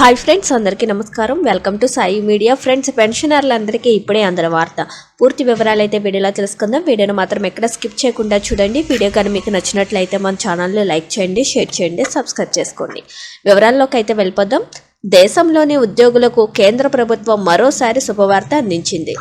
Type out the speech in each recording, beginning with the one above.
Hi friends అందరికీ నమస్కారం. Welcome to Sai media. Friends పెన్షనర్లందరికీ ఇప్పుడే అందరి వార్త. పూర్తి వివరాలు అయితే వీడియోలో తెలుసుకుందాం. వీడియోను మాత్రం ఎక్కడ స్కిప్ చేయకుండా చూడండి. వీడియో కానీ మీకు నచ్చినట్లయితే మన ఛానల్ని లైక్ చేయండి షేర్ చేయండి సబ్స్క్రైబ్ చేసుకోండి. వివరాల్లోకి అయితే వెళ్ళిపోదాం. దేశంలోని ఉద్యోగులకు కేంద్ర ప్రభుత్వం మరోసారి శుభవార్త అందించింది.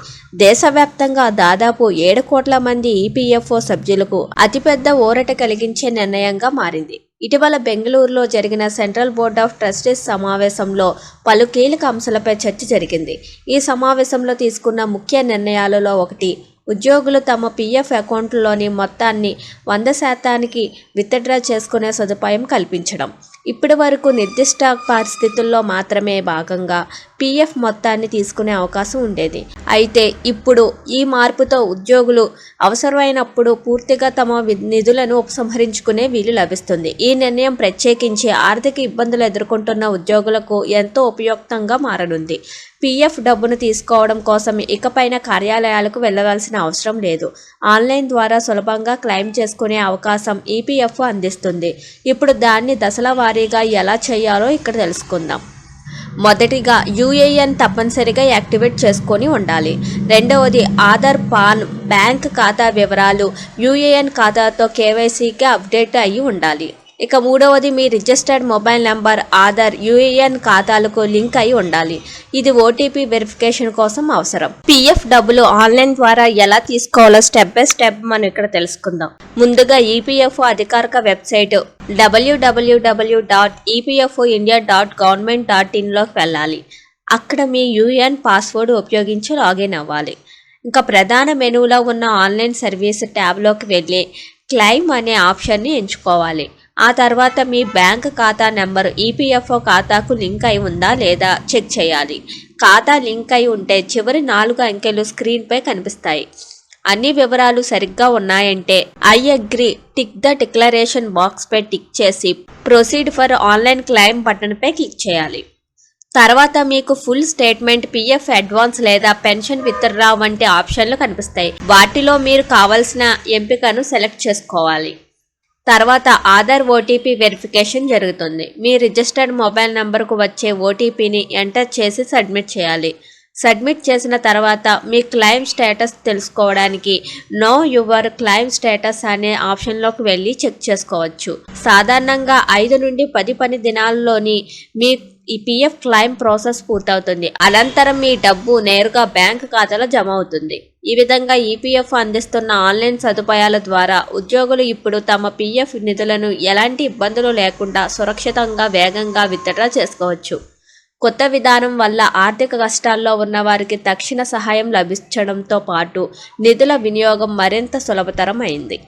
దేశవ్యాప్తంగా దాదాపు ఏడు కోట్ల మంది ఈపీఎఫ్ఓ సభ్యులకు అతిపెద్ద ఊరట కలిగించే నిర్ణయంగా మారింది. ఇటీవల బెంగళూరులో జరిగిన సెంట్రల్ బోర్డ్ ఆఫ్ ట్రస్టీస్ సమావేశంలో పలు కీలక అంశాలపై చర్చ జరిగింది. ఈ సమావేశంలో తీసుకున్న ముఖ్య నిర్ణయాలలో ఒకటి ఉద్యోగులు తమ పీఎఫ్ అకౌంట్లోని మొత్తాన్ని వంద శాతానికి విత్డ్రా చేసుకునే సదుపాయం కల్పించడం. ఇప్పటి వరకు నిర్దిష్ట పరిస్థితుల్లో మాత్రమే భాగంగా పీఎఫ్ మొత్తాన్ని తీసుకునే అవకాశం ఉండేది. అయితే ఇప్పుడు ఈ మార్పుతో ఉద్యోగులు అవసరమైనప్పుడు పూర్తిగా తమ నిధులను ఉపసంహరించుకునే వీలు లభిస్తుంది. ఈ నిర్ణయం ప్రత్యేకించి ఆర్థిక ఇబ్బందులు ఎదుర్కొంటున్న ఉద్యోగులకు ఎంతో ఉపయుక్తంగా మారనుంది. పీఎఫ్ డబ్బును తీసుకోవడం కోసం ఇకపైన కార్యాలయాలకు వెళ్ళవలసిన అవసరం లేదు. ఆన్లైన్ ద్వారా సులభంగా క్లెయిమ్ చేసుకునే అవకాశం ఈపీఎఫ్ అందిస్తుంది. ఇప్పుడు దాన్ని దశల వారీగా ఎలా చేయాలో ఇక్కడ తెలుసుకుందాం. మొదటిగా యూఏఎన్ తప్పనిసరిగా యాక్టివేట్ చేసుకొని ఉండాలి. రెండవది ఆధార్ పాన్ బ్యాంక్ ఖాతా వివరాలు యూఏఎన్ ఖాతాతో కేవైసీకి అప్డేట్ అయి ఉండాలి. ఇక మూడవది మీ registered mobile number Aadhaar UAN ఖాతాలకు లింక్ అయి ఉండాలి. ఇది ఓటీపీ వెరిఫికేషన్ కోసం అవసరం. పిఎఫ్ డబ్బులు ఆన్లైన్ ద్వారా ఎలా తీసుకోవాలో స్టెప్ బై స్టెప్ మనం ఇక్కడ తెలుసుకుందాం. ముందుగా ఈపీఎఫ్ఓ అధికారిక వెబ్సైట్ డబ్ల్యూడబ్ల్యూడబ్ల్యూ dot EPFO India dot government dot ఇన్లోకి వెళ్ళాలి. అక్కడ మీ యూఏఎన్ పాస్వర్డ్ ఉపయోగించి లాగిన్ అవ్వాలి. ఇంకా ప్రధాన మెనూలో ఉన్న ఆన్లైన్ సర్వీస్ ట్యాబ్లోకి వెళ్ళి క్లైమ్ అనే ఆప్షన్ని ఎంచుకోవాలి. ఆ తర్వాత మీ బ్యాంక్ ఖాతా నెంబర్ ఈపీఎఫ్ఓ ఖాతాకు లింక్ అయి ఉందా లేదా చెక్ చేయాలి. ఖాతా లింక్ అయి ఉంటే చివరి నాలుగు అంకెలు స్క్రీన్పై కనిపిస్తాయి. అన్ని వివరాలు సరిగ్గా ఉన్నాయంటే I agree tick the declaration బాక్స్పై tick చేసి ప్రొసీడ్ ఫర్ ఆన్లైన్ క్లైమ్ బటన్పై క్లిక్ చేయాలి. తర్వాత మీకు ఫుల్ స్టేట్మెంట్ పిఎఫ్ అడ్వాన్స్ లేదా పెన్షన్ విత్డ్రా వంటి ఆప్షన్లు కనిపిస్తాయి. వాటిలో మీరు కావలసిన ఎంపికను సెలెక్ట్ చేసుకోవాలి. తర్వాత ఆధార్ ఓటీపీ వెరిఫికేషన్ జరుగుతుంది. మీ రిజిస్టర్డ్ మొబైల్ నంబర్కు వచ్చే ఓటీపీని ఎంటర్ చేసి సబ్మిట్ చేయాలి. సబ్మిట్ చేసిన తర్వాత మీ క్లైమ్ స్టేటస్ తెలుసుకోవడానికి నో యువర్ క్లైమ్ స్టేటస్ అనే ఆప్షన్లోకి వెళ్ళి చెక్ చేసుకోవచ్చు. సాధారణంగా ఐదు నుండి పది పని దినాల్లోని మీ ఈ పిఎఫ్ క్లైమ్ ప్రాసెస్ పూర్తవుతుంది. అనంతరం మీ డబ్బు నేరుగా బ్యాంక్ ఖాతాలో జమ అవుతుంది. ఈ విధంగా ఈపీఎఫ్ అందిస్తున్న ఆన్లైన్ సదుపాయాల ద్వారా ఉద్యోగులు ఇప్పుడు తమ పిఎఫ్ నిధులను ఎలాంటి ఇబ్బందులు లేకుండా సురక్షితంగా వేగంగా విత్డ్రా చేసుకోవచ్చు. కొత్త విధానం వల్ల ఆర్థిక కష్టాల్లో ఉన్న వారికి తక్షణ సహాయం లభించడంతో పాటు నిధుల వినియోగం మరింత సులభతరం అయింది